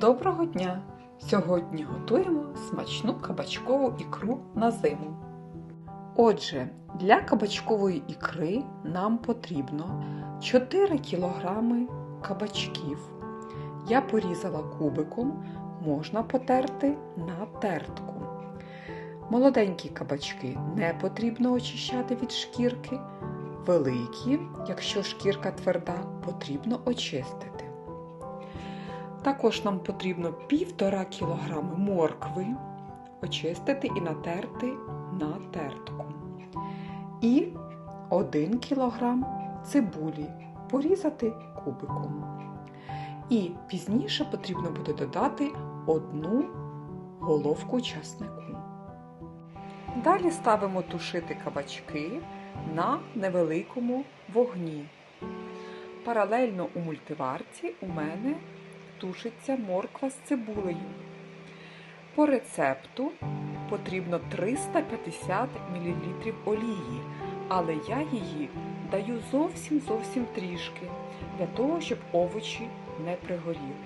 Доброго дня! Сьогодні готуємо смачну кабачкову ікру на зиму. Отже, для кабачкової ікри нам потрібно 4 кг кабачків. Я порізала кубиком, можна потерти на тертку. Молоденькі кабачки не потрібно очищати від шкірки. Великі, якщо шкірка тверда, потрібно очистити. Також нам потрібно 1,5 кг моркви очистити і натерти на тертку. І 1 кг цибулі порізати кубиком. І пізніше потрібно буде додати одну головку часнику. Далі ставимо тушити кабачки на невеликому вогні. Паралельно у мультиварці у мене тушиться морква з цибулею. По рецепту потрібно 350 мл олії, але я її даю зовсім зовсім трішки, для того, щоб овочі не пригоріли.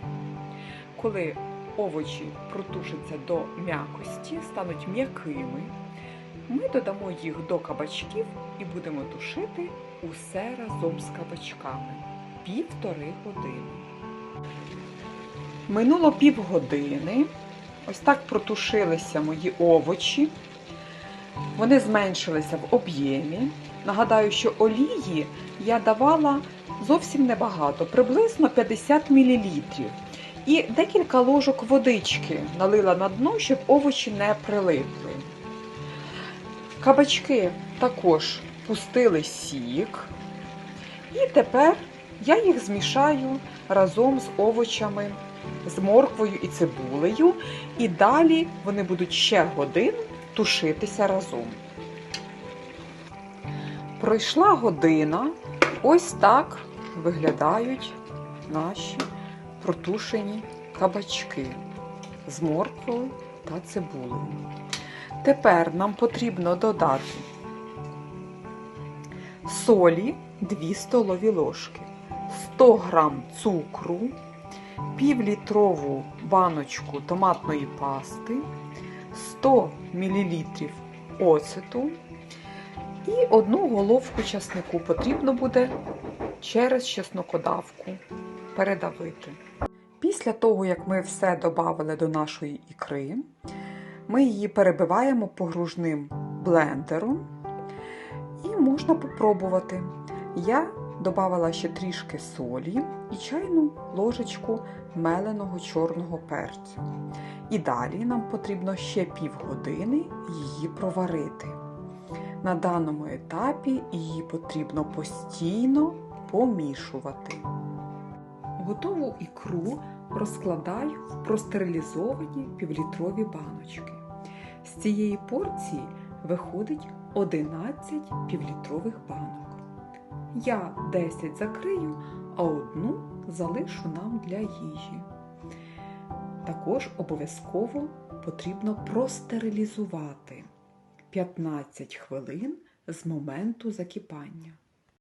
Коли овочі протушаться до м'якості, стануть м'якими, ми додамо їх до кабачків і будемо тушити усе разом з кабачками півтори години. Минуло півгодини. Ось так протушилися мої овочі. Вони зменшилися в об'ємі. Нагадаю, що олії я давала зовсім небагато, приблизно 50 мл. І декілька ложок водички налила на дно, щоб овочі не прилипли. Кабачки також пустили сік. І тепер я їх змішаю разом з овочами, з морквою і цибулею. І далі вони будуть ще годину тушитися разом. Пройшла година, ось так виглядають наші протушені кабачки з морквою та цибулею. Тепер нам потрібно додати солі 2 столові ложки, 100 г цукру, півлітрову баночку томатної пасти, 100 мл оцету і одну головку часнику потрібно буде через чеснокодавку передавити. Після того, як ми все додали до нашої ікри, ми її перебиваємо погружним блендером і можна попробувати. Я додавала ще трішки солі і чайну ложечку меленого чорного перцю. І далі нам потрібно ще півгодини її проварити. На даному етапі її потрібно постійно помішувати. Готову ікру розкладаю в простерилізовані півлітрові баночки. З цієї порції виходить 11 півлітрових банок. Я 10 закрию, а одну залишу нам для їжі. Також обов'язково потрібно простерилізувати 15 хвилин з моменту закипання.